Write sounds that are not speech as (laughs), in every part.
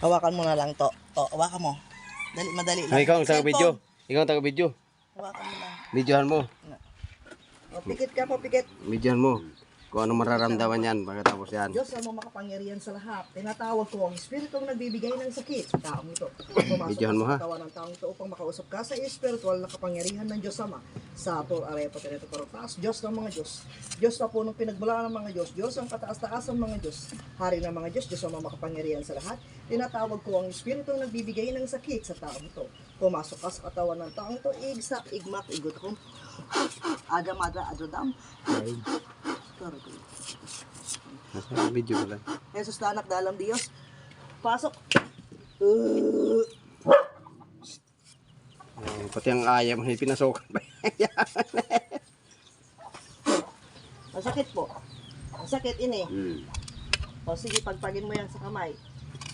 Hawakan mo na lang to. To, hawakan mo. Dali, madali lang. Ay, ikaw ang taga Cellphone. video. Ikaw ang taga video. Hawakan mo lang. Videohan mo. O, pikit ka po, pikit. Videohan mo. Kung ano mararamdaman yan pagkatapos yan. Diyos ang makapangyarihan sa lahat. Tinatawag ko ang Espiritong nagbibigay ng sakit sa taong ito. Pumasok mo, ha? katawan ng taong ito upang makausap ka sa espiritual na kapangyarihan ng Diyos Ama. Sa Tor Arepa Teneto Parotas, Diyos ng mga Diyos. Diyos na punong pinagmulaan ng mga Diyos. Diyos ang kataas-taas ng mga Diyos. Hari ng mga Diyos, Diyos ang makapangyarihan sa lahat. Tinatawag ko ang Espiritong nagbibigay ng sakit sa taong ito. Pumasok ka sa katawan ng taong ito, igsak, igmak, igot ko. (laughs) Adamada, adodam. Tarot. Nasa video pala. Jesus na anak dalam Diyos. Pasok. Uh, Oh, pati ang ayam, may pinasukan pa. ang sakit po. Ang sakit ini. hmm. O sige, pagpagin mo yan sa kamay.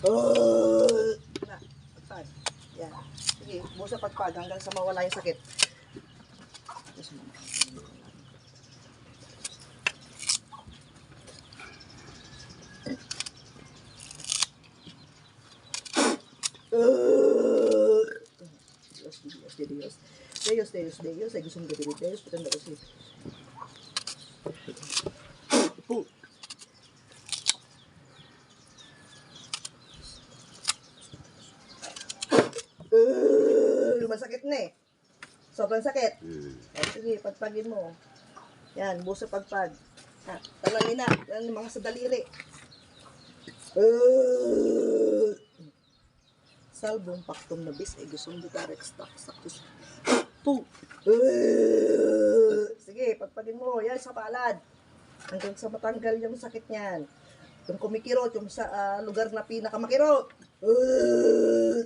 Uh, na, pagpag. Yan. Sige, buo sa pagpag hanggang sa mawala yung sakit. Yes, ma'am. Uh, Dios, Dios, de Dios. Deus, Deus, Deus. Ay gusto mo gabi Deus. Patanda ko si... Oh. Uh, masakit na eh. Sobrang sakit. Hmm. O, sige, pagpagin mo. Yan, buso pagpag. Ha, talangin na. Yan mga sa daliri. Uh, salbong paktom na bis ay gustong gitarex tak saktos. Po. Uh, sige, pagpagin mo. Yan sa palad. Hanggang sa matanggal yung sakit niyan. Yung kumikirot, yung sa ah, lugar na pinakamakirot. Uh,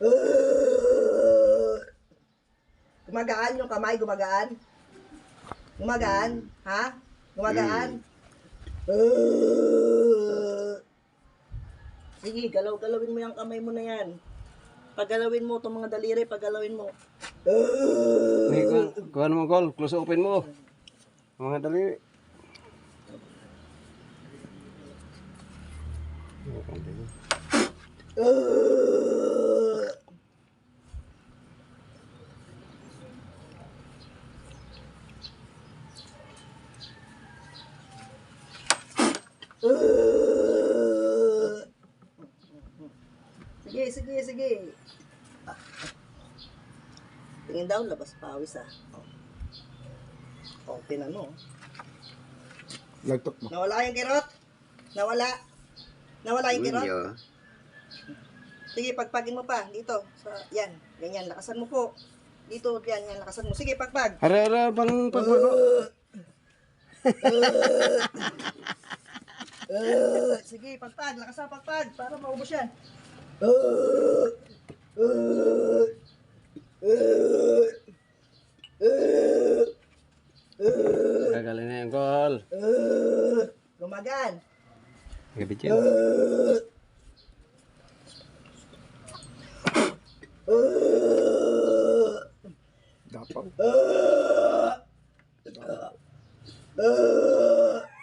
Uh, gumagaan yung kamay, gumagaan. Gumagaan, ha? Gumagaan. Uh, sige, galaw-galawin mo yung kamay mo na yan. Paggalawin mo itong mga daliri, paggalawin mo. Hey, kuha, kuha mo, Col. Close open mo. Mga dali. Uh, Sige, sige, sige. Tingin daw, labas pawis ah. Oh. Oh, tinan mo. Lagtok mo. Nawala yung kirot? Nawala? Nawala yung kirot? Video. Sige, pagpagin mo pa. Dito. Sa, yan. Ganyan. Lakasan mo po. Dito, yan. Yan. Lakasan mo. Sige, pagpag. Hara, hara, pang pagpano. Uh, sige, pagpag. Lakas na pagpag. Para maubos yan. Uh, uh, Gagaling na yung uh, gumagan. Gabi uh, Dapat.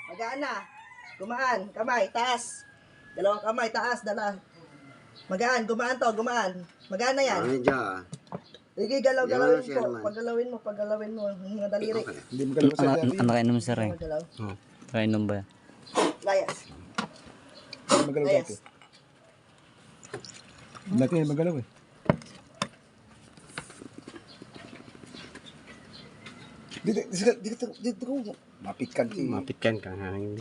magaan na. Gumaan. Kamay, taas. Dalawang kamay, taas, dala. Magaan, gumaan to, gumaan. Magaan na yan. Ano dyan? Sige, galaw-galawin siya po. Paggalawin mo, paggalawin mo. Yung mga daliri. Hindi mo galaw sa Ano, Larry. ano kainom sir eh? Magalaw. Oh. Kainom ba? Layas. Hindi mo galaw Layas. dati. Dati hindi magalaw eh. Dito, dito, dito, dito, dito. Mapikan si. Mapitkan ka nga. Hindi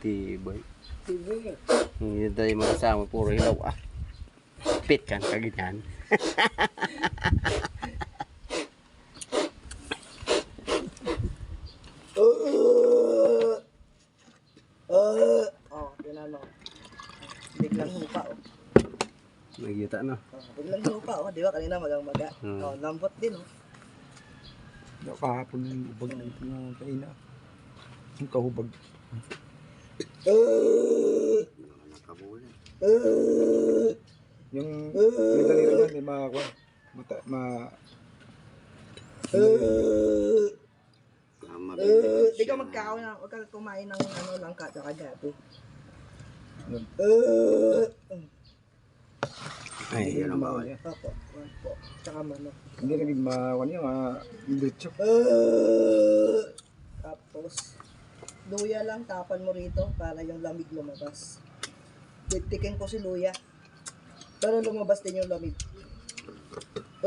Na tiboy. Sige. Hindi tayo makasama. Puro hilaw ah. Pitkan ka ganyan. Uh, uh, oh, tinan mo. Biglang hupa, oh. Nagkita no. oh. Biglang hupa, oh. Di ba kanina magang-maga? Hmm. Oh, lambot din, oh. Daw kahapon yung ubag na ito na kaina. Yung kahubag. Yung yung daliri niya, hindi makakuha. Mata, ma... uh, ka magkakaon ng, huwag ka kumain ng ano lang ka. Yun. Uh, Ay, yun ang bawal. Opo, one po. Tsaka manok. Hindi naging ma, ano yun, ma. Uh, tapos, luya lang, tapan mo rito para yung lamig lumabas. Titikin ko si luya. Pero lumabas din yung lamig.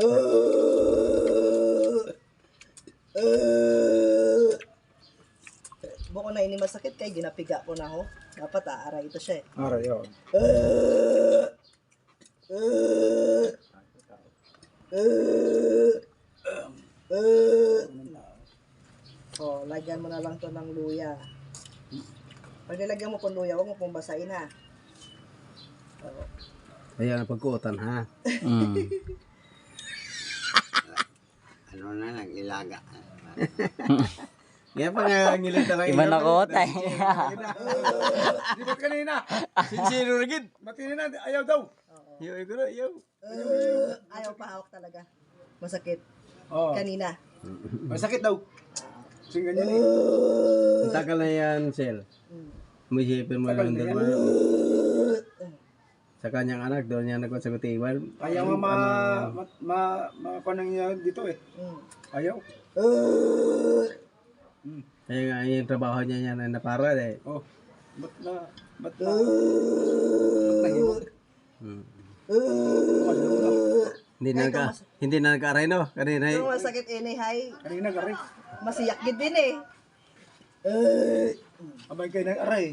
Uh, uh, Buko na ini masakit kay ginapiga ko na ho. Dapat aaray ito siya eh. Ara, yun. Uh, uh, uh, uh. Oh, lagyan mo na lang to ng luya. Pag nilagyan mo po luya, huwag mo pong basahin ha. Oh. Ayan ang pagkutan, ha? Mm. (laughs) Ano na lang, ilaga. (laughs) Yan pa nga ngilid talaga. Iba na ko tay. Di ba't kanina? Sincere rigid. Matinin na, ayaw daw. Yo, yo. Uh, ayaw pa hawak talaga. Masakit. Oo. Kanina. Masakit daw. Kasi ganyan eh. Ang tagal na yan, Sel. Mm. Umisipin mo Tagal lang na doon. yan. Sa kanyang anak, doon niya nagkot sa kutiwan. Ayaw nga ma, ma, ma, ma, panang niya dito eh. Mm. Ayaw. Uh, Hmm. Kaya nga, yung trabaho niya yan ay napara eh. Oh. Ba't na, ba't na, uh, ba't nahimok? Hmm. uh, Hindi na nagka, hindi na nagka-aray no? Kanina eh. Masakit ini, hay. Kanina gari. Masiyak gid din eh. Uh, Abay kayo ng aray.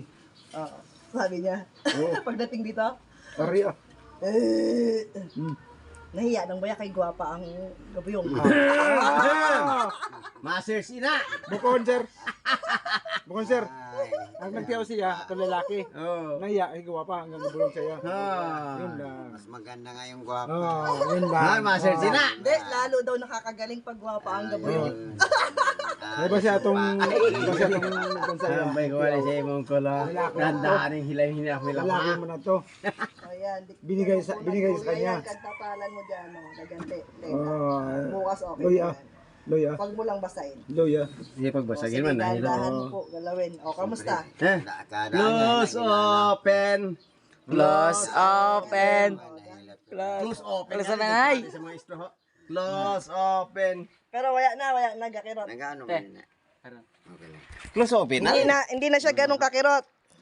ah, sabi niya. Oo. (laughs) Pagdating dito, Aray ah. eh, Hmm. nahiya nang baya kay gwapa ang gabuyong. (laughs) Master Sina! Bukon sir. Bukon sir. Ang nagtiyaw siya, ito lalaki. Oo. Naiya, ay gawa pa hanggang nabulong siya. Ah. Yun lang. Mas maganda nga yung gwapo. Oh, yun Ah, lang. Master Sina! Hindi, lalo daw nakakagaling pag gwapa ang gabuyong. (laughs) Ay ba siya itong, ba siya itong kansaya? Sambay ko wala sa imong kula. Tandaan yung hilay hinap nila pa. mo na to. (laughs) Ayan, di, Binigay sa- binigay sa kanya. Yan, kagtapalan mo dyan, no, gagante. Oh, Bukas okay. Yan. Loya. Pag mo lang basahin. Loya. Hindi O, pagbasagin sige, man mo ito. po, galawin. O, kamusta? Eh? Close open! Close open. Close open. Close ay. Sa mga istro, ho. Close open. Pero waya na, waya na, kakirot. Nagano mo na. Close open na? Hindi na, hindi na siya ganun kakirot.